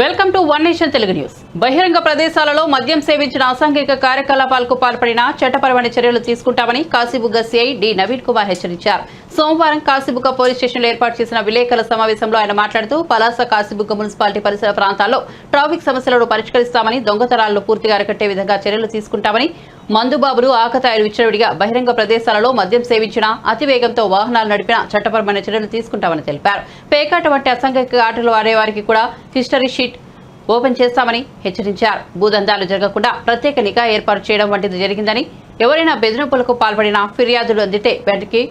Welcome to one nation Telugu news. బహిరంగ ప్రదేశాలలో మద్యం సేవించిన అసాంఘిక కార్యకలాపాలకు పాల్పడిన చట్టపరమైన చర్యలు తీసుకుంటామని కాశీబుగ్గ సిఐ డి నవీన్ కుమార్ హెచ్చరించారు. సోమవారం కాశీబుగ్గ పోలీస్ స్టేషన్లో ఏర్పాటు చేసిన విలేకరుల సమావేశంలో ఆయన మాట్లాడుతూ పలాస కాశీబుగ్గ మున్సిపాలిటీ పరిసర ప్రాంతాల్లో ట్రాఫిక్ సమస్యలను పరిష్కరిస్తామని దొంగతనాలను పూర్తిగా అరికట్టే విధంగా చర్యలు తీసుకుంటామని మందుబాబులు ఆకతాయిలు విచ్చలవిడిగా బహిరంగ ప్రదేశాలలో మద్యం సేవించిన అతివేగంతో వాహనాలు నడిపిన చట్టపరమైన చర్యలు తీసుకుంటామని తెలిపారు. పేకాట వంటి అసంఘిక ఆటలు ఆడేవారికి కూడా హిస్టరీ షీట్ ఓపెన్ చేస్తామని హెచ్చరించారు. భూదందాలు జరగకుండా ప్రత్యేక నిఘా ఏర్పాటు చేయడం వంటిది జరిగిందని ఎవరైనా బెదిరింపులకు పాల్పడినా ఫిర్యాదులు అందితే వెంటకి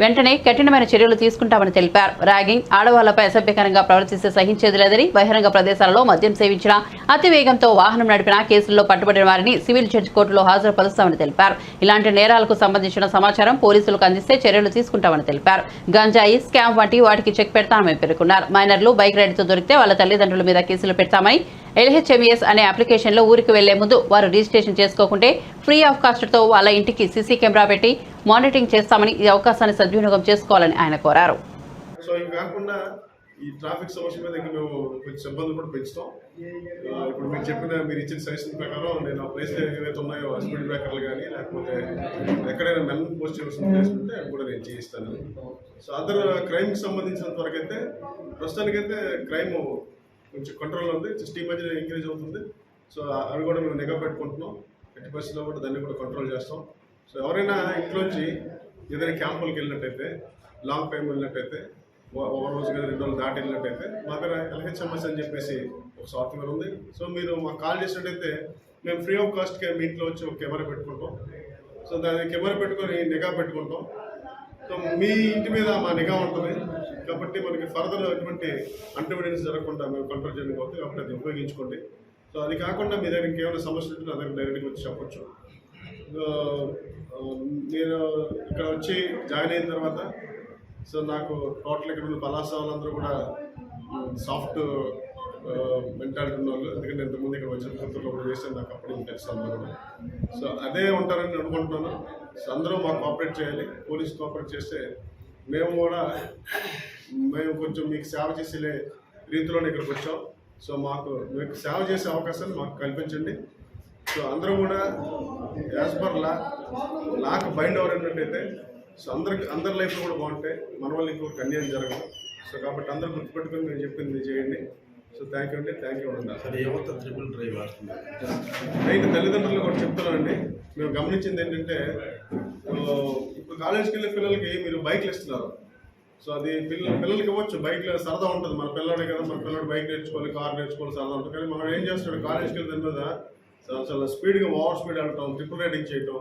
వెంటనే కఠినమైన చర్యలు తీసుకుంటామని తెలిపారు. ర్యాగింగ్ ఆడవాళ్ళపై అసభ్యకరంగా ప్రవర్తిస్తే సహించేది లేదని బహిరంగ ప్రదేశాలలో మద్యం సేవించిన అతి వేగంతో వాహనం నడిపిన కేసుల్లో పట్టుబడిన వారిని సివిల్ జడ్జి కోర్టులో హాజరుపరుస్తామని తెలిపారు. ఇలాంటి నేరాలకు సంబంధించిన సమాచారం పోలీసులకు అందిస్తే చర్యలు తీసుకుంటామని తెలిపారు. గంజాయి స్కామ్ వంటి వాటికి చెక్ పెడతామని పేర్కొన్నారు. మైనర్లు బైక్ రైడ్తో దొరికితే వాళ్ళ తల్లిదండ్రుల మీద కేసులు పెడతామని ఎల్హెచ్ఎంఈఎస్ అనే అప్లికేషన్లో ఊరికి వెళ్ళే ముందు వారు రిజిస్ట్రేషన్ చేసుకోకుంటే ఫ్రీ ఆఫ్ కాస్ట్తో వాళ్ళ ఇంటికి సీసీ కెమెరా పెట్టి మానిటరింగ్ చేస్తామని ఈ అవకాశాన్ని సద్వినియోగం చేసుకోవాలని ఆయన కోరారు. సో ఇవి కాకుండా ఈ ట్రాఫిక్ సమస్య మీద ఇంకా మేము కొంచెం సిబ్బంది కూడా పెంచుతాం. ఇప్పుడు మీరు చెప్పిన మీరు ఇచ్చిన సజెషన్ ప్రకారం నేను ఆ ప్లేస్ ఏవైతే ఉన్నాయో స్పీడ్ బ్రేకర్లు కానీ లేకపోతే ఎక్కడైనా మెన్ పోస్ట్ చేసిన ప్లేస్ ఉంటే అవి కూడా నేను చేయిస్తాను. సో అదర్ క్రైమ్కి సంబంధించినంత వరకు అయితే ప్రస్తుతానికైతే క్రైమ్ కొంచెం కంట్రోల్లో ఉంది జస్ట్ ఈ మధ్య ఇంక్రీజ్ అవుతుంది. సో అవి కూడా మేము నిఘా పెట్టుకుంటున్నాం. ఎట్టి పరిస్థితుల్లో కూడా దాన్ని కూడా కంట్రోల్ చేస్తాం. సో ఎవరైనా ఇంట్లోంచి ఏదైనా క్యాంపులకు వెళ్ళినట్టయితే లాంగ్ టైం వెళ్ళినట్టయితే ఒక ఒక రోజు కానీ రెండు రోజులు దాటి వెళ్ళినట్టయితే మా దగ్గర ఎల్హెచ్ఎంఎస్ అని చెప్పేసి ఒక సాఫ్ట్వేర్ ఉంది. సో మీరు మాకు కాల్ చేసినట్టయితే మేము ఫ్రీ ఆఫ్ కాస్ట్కి మీ ఇంట్లో వచ్చి ఒక కెమెరా పెట్టుకుంటాం. సో దాని కెమెరా పెట్టుకొని నిఘా పెట్టుకుంటాం. సో మీ ఇంటి మీద మా నిఘా ఉంటుంది. కాబట్టి మనకి ఫర్దర్ ఎటువంటి అంటర్వెడెన్స్ జరగకుండా మేము కంట్రోల్ చేయడానికి అవుతుంది కాబట్టి అది ఉపయోగించుకోండి. సో అది కాకుండా మీ దగ్గర ఇంకేమైనా సమస్యలు ఉంటే నా దగ్గర డైరెక్ట్గా వచ్చి చెప్పొచ్చు. Um, నేను ఇక్కడ వచ్చి జాయిన్ అయిన తర్వాత సో నాకు టోటల్ ఇక్కడ ఉన్న పలాస వాళ్ళందరూ కూడా um, సాఫ్ట్ మెంటాలిటీ uh, ఉన్న వాళ్ళు. ఎందుకంటే ఇంతకుముందు ఇక్కడ వచ్చిన కొత్తలో కూడా చేశాను. నాకు అప్పుడు తెలుసు అందరూ సో అదే ఉంటారని అనుకుంటున్నాను. సో అందరూ మాకు కోఆపరేట్ చేయాలి. పోలీస్ కోఆపరేట్ చేస్తే మేము కూడా మేము కొంచెం మీకు సేవ చేసే రీతిలోనే ఇక్కడికి వచ్చాం. సో మాకు మీకు సేవ చేసే అవకాశాలు మాకు కల్పించండి. సో అందరూ కూడా as per law lock bind our అయినట్టయితే సో అందరికి అందరి లైఫ్ కూడా బాగుంటాయి. మన వాళ్ళు ఇంకొక అన్యాయం జరగదు సో కాబట్టి అందరూ గుర్తుపెట్టుకొని నేను చెప్పింది చేయండి. సో థ్యాంక్ యూ అండి. థ్యాంక్ యూ అండి ట్రిపుల్ డ్రైవ్ నేను తల్లిదండ్రులు కూడా చెప్తున్నానండి మేము గమనించింది ఏంటంటే ఇప్పుడు కాలేజీకి వెళ్ళే పిల్లలకి మీరు బైక్లు ఇస్తున్నారు. సో అది పిల్ల పిల్లలకి ఇవ్వచ్చు. బైక్లో సరదా ఉంటుంది. మన పిల్లడే కదా మన పిల్లడు బైక్ నేర్చుకోవాలి కార్ నేర్చుకోవాలి సరదా ఉంటుంది. కానీ మనం ఏం చేస్తాడు కాలేజీకి వెళ్ళిన మీద చాలా- స్పీడ్గా ఓవర్ స్పీడ్ వెళ్ళటం ట్రిపుల్ రైడింగ్ చేయటం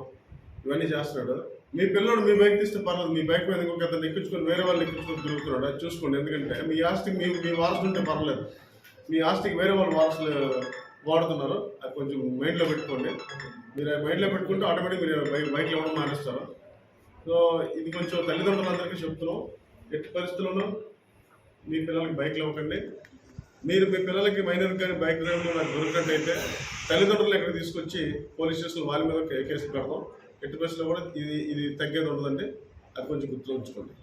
ఇవన్నీ చేస్తున్నాడు. మీ పిల్లడు మీ బైక్ తీస్తే పర్లేదు. మీ బైక్ మీద ఇంకొక అతను ఎక్కించుకొని వేరే వాళ్ళు ఎక్కించుకొని తిరుగుతున్నాడు. అది చూసుకోండి. ఎందుకంటే మీ ఆస్తికి మీ మీ వారసులు ఉంటే పర్లేదు. మీ ఆస్తికి వేరే వాళ్ళు వారసులు వాడుతున్నారు. అది కొంచెం మైండ్లో పెట్టుకోండి. మీరు మైండ్లో పెట్టుకుంటే ఆటోమేటిక్ మీరు బైక్ ఇవ్వడం మానేస్తారు. సో ఇది కొంచెం తల్లిదండ్రులందరికీ చెప్తున్నాం. ఎట్టి పరిస్థితుల్లోనూ మీ పిల్లలకి బైక్లు ఇవ్వకండి. మీరు మీ పిల్లలకి మైనర్ కానీ బైక్ డ్రైవ్లో నాకు దొరికినట్టయితే తల్లిదండ్రులు ఇక్కడ తీసుకొచ్చి పోలీస్ స్టేషన్ వాళ్ళ మీద కే- కేసు పెడతాం. ఎట్టి పరిస్థితుల్లో కూడా ఇది ఇది తగ్గేది ఉండదండి. అది కొంచెం గుర్తు ఉంచుకోండి.